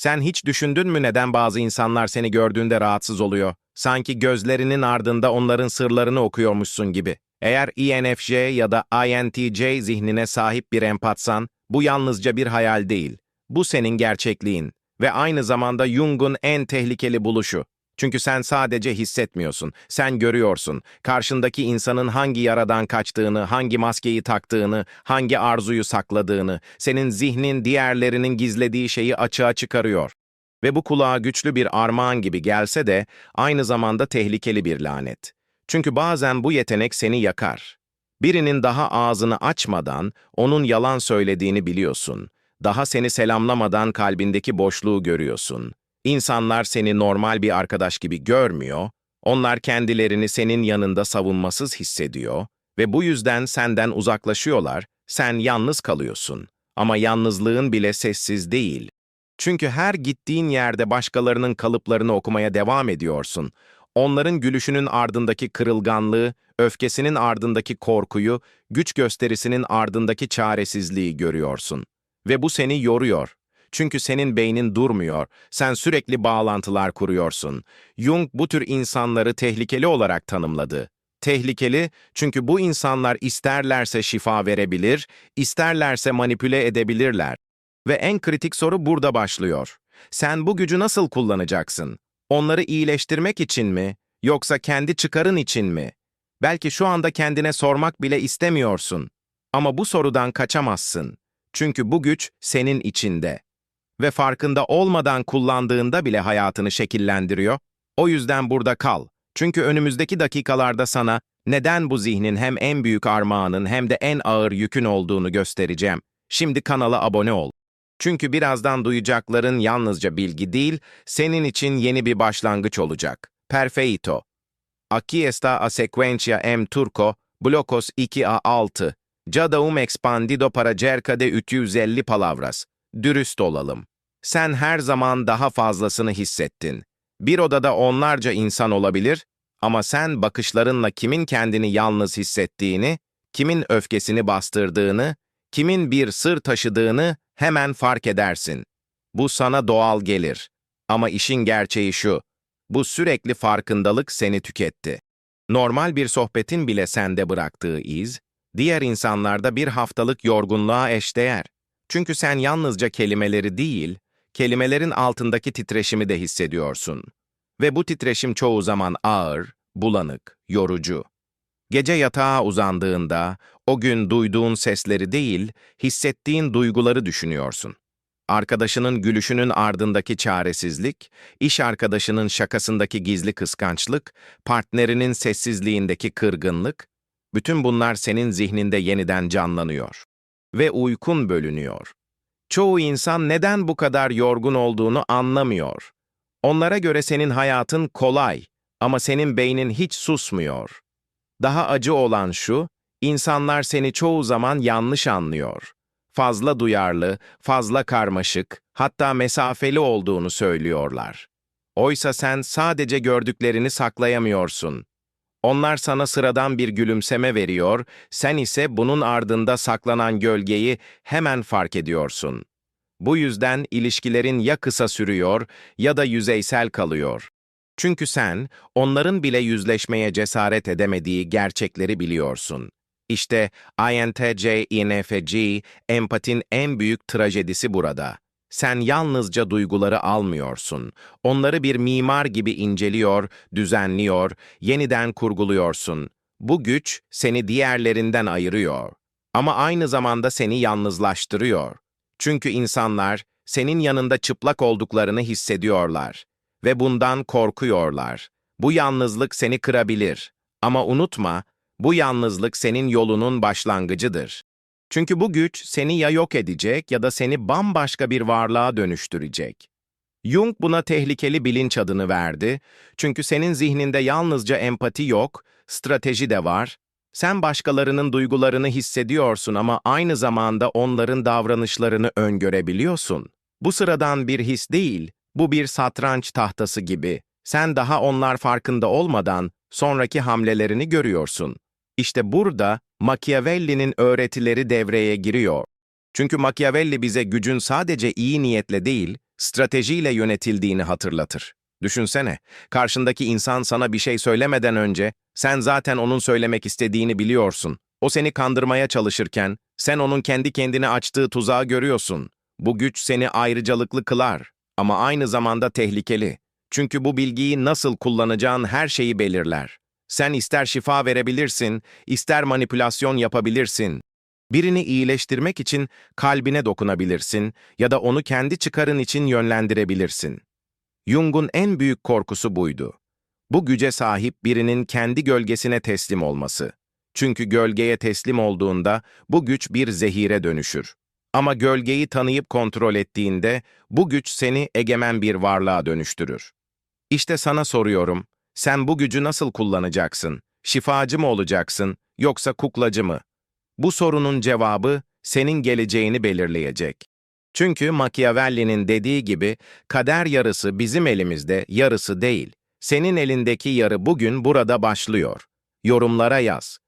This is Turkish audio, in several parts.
Sen hiç düşündün mü neden bazı insanlar seni gördüğünde rahatsız oluyor? Sanki gözlerinin ardında onların sırlarını okuyormuşsun gibi. Eğer ENFJ ya da INTJ zihnine sahip bir empatsan, bu yalnızca bir hayal değil. Bu senin gerçekliğin ve aynı zamanda Jung'un en tehlikeli buluşu. Çünkü sen sadece hissetmiyorsun, sen görüyorsun. Karşındaki insanın hangi yaradan kaçtığını, hangi maskeyi taktığını, hangi arzuyu sakladığını, senin zihnin diğerlerinin gizlediği şeyi açığa çıkarıyor. Ve bu kulağa güçlü bir armağan gibi gelse de aynı zamanda tehlikeli bir lanet. Çünkü bazen bu yetenek seni yakar. Birinin daha ağzını açmadan onun yalan söylediğini biliyorsun. Daha seni selamlamadan kalbindeki boşluğu görüyorsun. İnsanlar seni normal bir arkadaş gibi görmüyor, onlar kendilerini senin yanında savunmasız hissediyor ve bu yüzden senden uzaklaşıyorlar, sen yalnız kalıyorsun. Ama yalnızlığın bile sessiz değil. Çünkü her gittiğin yerde başkalarının kalıplarını okumaya devam ediyorsun. Onların gülüşünün ardındaki kırılganlığı, öfkesinin ardındaki korkuyu, güç gösterisinin ardındaki çaresizliği görüyorsun. Ve bu seni yoruyor. Çünkü senin beynin durmuyor, sen sürekli bağlantılar kuruyorsun. Jung bu tür insanları tehlikeli olarak tanımladı. Tehlikeli çünkü bu insanlar isterlerse şifa verebilir, isterlerse manipüle edebilirler. Ve en kritik soru burada başlıyor. Sen bu gücü nasıl kullanacaksın? Onları iyileştirmek için mi? Yoksa kendi çıkarın için mi? Belki şu anda kendine sormak bile istemiyorsun. Ama bu sorudan kaçamazsın. Çünkü bu güç senin içinde. Ve farkında olmadan kullandığında bile hayatını şekillendiriyor. O yüzden burada kal. Çünkü önümüzdeki dakikalarda sana neden bu zihnin hem en büyük armağanın hem de en ağır yükün olduğunu göstereceğim. Şimdi kanala abone ol. Çünkü birazdan duyacakların yalnızca bilgi değil, senin için yeni bir başlangıç olacak. Perfeito. Aquí está a secuencia M turco, blocos 2A6. Ya un expandido para cerca de 350 palavras. Dürüst olalım. Sen her zaman daha fazlasını hissettin. Bir odada onlarca insan olabilir ama sen bakışlarınla kimin kendini yalnız hissettiğini, kimin öfkesini bastırdığını, kimin bir sır taşıdığını hemen fark edersin. Bu sana doğal gelir. Ama işin gerçeği şu, bu sürekli farkındalık seni tüketti. Normal bir sohbetin bile sende bıraktığı iz, diğer insanlarda bir haftalık yorgunluğa eşdeğer. Çünkü sen yalnızca kelimeleri değil, kelimelerin altındaki titreşimi de hissediyorsun. Ve bu titreşim çoğu zaman ağır, bulanık, yorucu. Gece yatağa uzandığında, o gün duyduğun sesleri değil, hissettiğin duyguları düşünüyorsun. Arkadaşının gülüşünün ardındaki çaresizlik, iş arkadaşının şakasındaki gizli kıskançlık, partnerinin sessizliğindeki kırgınlık, bütün bunlar senin zihninde yeniden canlanıyor. Ve uykun bölünüyor. Çoğu insan neden bu kadar yorgun olduğunu anlamıyor. Onlara göre senin hayatın kolay ama senin beynin hiç susmuyor. Daha acı olan şu, insanlar seni çoğu zaman yanlış anlıyor. Fazla duyarlı, fazla karmaşık, hatta mesafeli olduğunu söylüyorlar. Oysa sen sadece gördüklerini saklayamıyorsun. Onlar sana sıradan bir gülümseme veriyor, sen ise bunun ardında saklanan gölgeyi hemen fark ediyorsun. Bu yüzden ilişkilerin ya kısa sürüyor ya da yüzeysel kalıyor. Çünkü sen, onların bile yüzleşmeye cesaret edemediği gerçekleri biliyorsun. İşte INTJ, INFJ, empatin en büyük trajedisi burada. Sen yalnızca duyguları almıyorsun. Onları bir mimar gibi inceliyor, düzenliyor, yeniden kurguluyorsun. Bu güç seni diğerlerinden ayırıyor. Ama aynı zamanda seni yalnızlaştırıyor. Çünkü insanlar senin yanında çıplak olduklarını hissediyorlar ve bundan korkuyorlar. Bu yalnızlık seni kırabilir. Ama unutma, bu yalnızlık senin yolunun başlangıcıdır. Çünkü bu güç seni ya yok edecek ya da seni bambaşka bir varlığa dönüştürecek. Jung buna tehlikeli bilinç adını verdi. Çünkü senin zihninde yalnızca empati yok, strateji de var. Sen başkalarının duygularını hissediyorsun ama aynı zamanda onların davranışlarını öngörebiliyorsun. Bu sıradan bir his değil, bu bir satranç tahtası gibi. Sen daha onlar farkında olmadan sonraki hamlelerini görüyorsun. İşte burada Machiavelli'nin öğretileri devreye giriyor. Çünkü Machiavelli bize gücün sadece iyi niyetle değil, stratejiyle yönetildiğini hatırlatır. Düşünsene, karşındaki insan sana bir şey söylemeden önce sen zaten onun söylemek istediğini biliyorsun. O seni kandırmaya çalışırken sen onun kendi kendine açtığı tuzağı görüyorsun. Bu güç seni ayrıcalıklı kılar ama aynı zamanda tehlikeli. Çünkü bu bilgiyi nasıl kullanacağın her şeyi belirler. Sen ister şifa verebilirsin, ister manipülasyon yapabilirsin. Birini iyileştirmek için kalbine dokunabilirsin ya da onu kendi çıkarın için yönlendirebilirsin. Jung'un en büyük korkusu buydu. Bu güce sahip birinin kendi gölgesine teslim olması. Çünkü gölgeye teslim olduğunda bu güç bir zehire dönüşür. Ama gölgeyi tanıyıp kontrol ettiğinde bu güç seni egemen bir varlığa dönüştürür. İşte sana soruyorum, sen bu gücü nasıl kullanacaksın? Şifacı mı olacaksın, yoksa kuklacı mı? Bu sorunun cevabı senin geleceğini belirleyecek. Çünkü Machiavelli'nin dediği gibi kader yarısı bizim elimizde, yarısı değil. Senin elindeki yarı bugün burada başlıyor. Yorumlara yaz.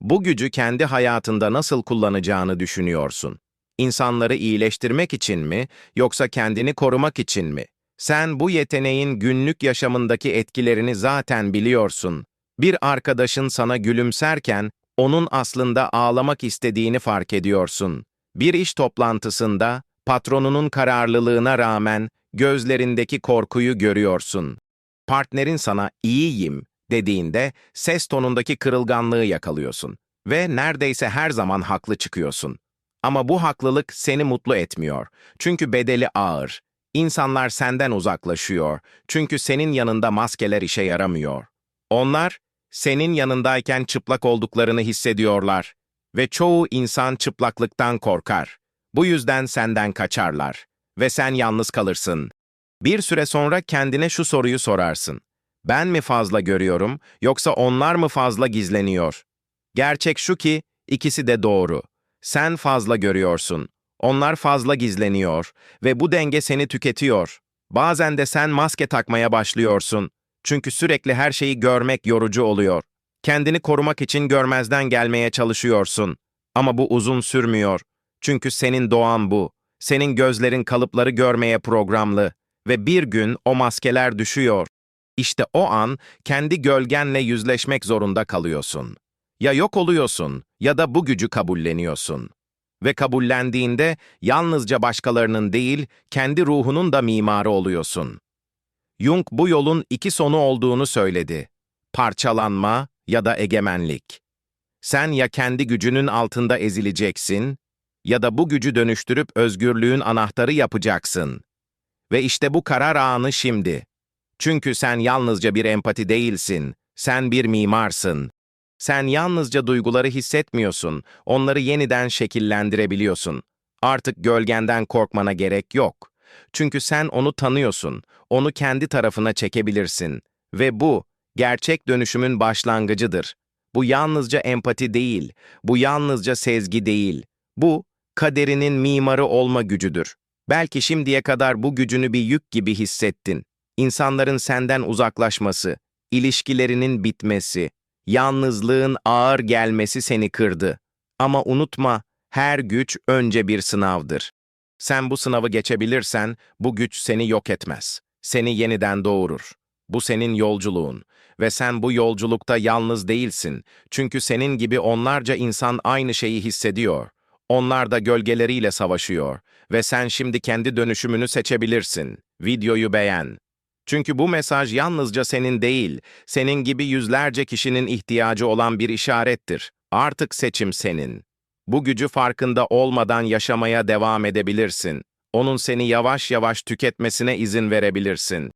Bu gücü kendi hayatında nasıl kullanacağını düşünüyorsun? İnsanları iyileştirmek için mi, yoksa kendini korumak için mi? Sen bu yeteneğin günlük yaşamındaki etkilerini zaten biliyorsun. Bir arkadaşın sana gülümserken, onun aslında ağlamak istediğini fark ediyorsun. Bir iş toplantısında, patronunun kararlılığına rağmen gözlerindeki korkuyu görüyorsun. Partnerin sana iyiyim dediğinde ses tonundaki kırılganlığı yakalıyorsun ve neredeyse her zaman haklı çıkıyorsun. Ama bu haklılık seni mutlu etmiyor. Çünkü bedeli ağır. İnsanlar senden uzaklaşıyor. Çünkü senin yanında maskeler işe yaramıyor. Onlar senin yanındayken çıplak olduklarını hissediyorlar ve çoğu insan çıplaklıktan korkar. Bu yüzden senden kaçarlar ve sen yalnız kalırsın. Bir süre sonra kendine şu soruyu sorarsın. Ben mi fazla görüyorum yoksa onlar mı fazla gizleniyor? Gerçek şu ki ikisi de doğru. Sen fazla görüyorsun. Onlar fazla gizleniyor ve bu denge seni tüketiyor. Bazen de sen maske takmaya başlıyorsun. Çünkü sürekli her şeyi görmek yorucu oluyor. Kendini korumak için görmezden gelmeye çalışıyorsun. Ama bu uzun sürmüyor. Çünkü senin doğan bu. Senin gözlerin kalıpları görmeye programlı. Ve bir gün o maskeler düşüyor. İşte o an kendi gölgenle yüzleşmek zorunda kalıyorsun. Ya yok oluyorsun ya da bu gücü kabulleniyorsun. Ve kabullendiğinde yalnızca başkalarının değil, kendi ruhunun da mimarı oluyorsun. Jung bu yolun iki sonu olduğunu söyledi. Parçalanma ya da egemenlik. Sen ya kendi gücünün altında ezileceksin ya da bu gücü dönüştürüp özgürlüğün anahtarı yapacaksın. Ve işte bu karar anı şimdi. Çünkü sen yalnızca bir empati değilsin, sen bir mimarsın. Sen yalnızca duyguları hissetmiyorsun, onları yeniden şekillendirebiliyorsun. Artık gölgenden korkmana gerek yok. Çünkü sen onu tanıyorsun, onu kendi tarafına çekebilirsin. Ve bu, gerçek dönüşümün başlangıcıdır. Bu yalnızca empati değil, bu yalnızca sezgi değil. Bu, kaderinin mimarı olma gücüdür. Belki şimdiye kadar bu gücünü bir yük gibi hissettin. İnsanların senden uzaklaşması, ilişkilerinin bitmesi, yalnızlığın ağır gelmesi seni kırdı. Ama unutma, her güç önce bir sınavdır. Sen bu sınavı geçebilirsen, bu güç seni yok etmez. Seni yeniden doğurur. Bu senin yolculuğun ve sen bu yolculukta yalnız değilsin. Çünkü senin gibi onlarca insan aynı şeyi hissediyor. Onlar da gölgeleriyle savaşıyor ve sen şimdi kendi dönüşümünü seçebilirsin. Videoyu beğen. Çünkü bu mesaj yalnızca senin değil, senin gibi yüzlerce kişinin ihtiyacı olan bir işarettir. Artık seçim senin. Bu gücü farkında olmadan yaşamaya devam edebilirsin. Onun seni yavaş yavaş tüketmesine izin verebilirsin.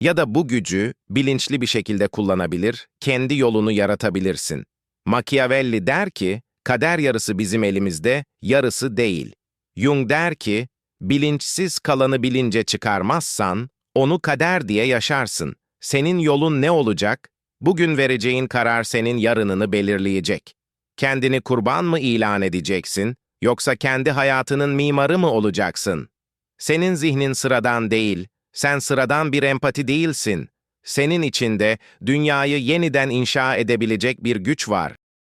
Ya da bu gücü bilinçli bir şekilde kullanabilir, kendi yolunu yaratabilirsin. Machiavelli der ki, kader yarısı bizim elimizde, yarısı değil. Jung der ki, bilinçsiz kalanı bilince çıkarmazsan, onu kader diye yaşarsın. Senin yolun ne olacak? Bugün vereceğin karar senin yarınını belirleyecek. Kendini kurban mı ilan edeceksin, yoksa kendi hayatının mimarı mı olacaksın? Senin zihnin sıradan değil, sen sıradan bir empati değilsin. Senin içinde dünyayı yeniden inşa edebilecek bir güç var.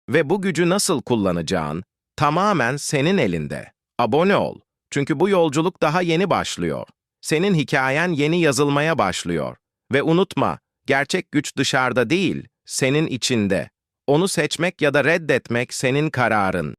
Ve bu gücü nasıl kullanacağın tamamen senin elinde. Abone ol. Çünkü bu yolculuk daha yeni başlıyor. Senin hikayen yeni yazılmaya başlıyor. Ve unutma, gerçek güç dışarıda değil, senin içinde. Onu seçmek ya da reddetmek senin kararın.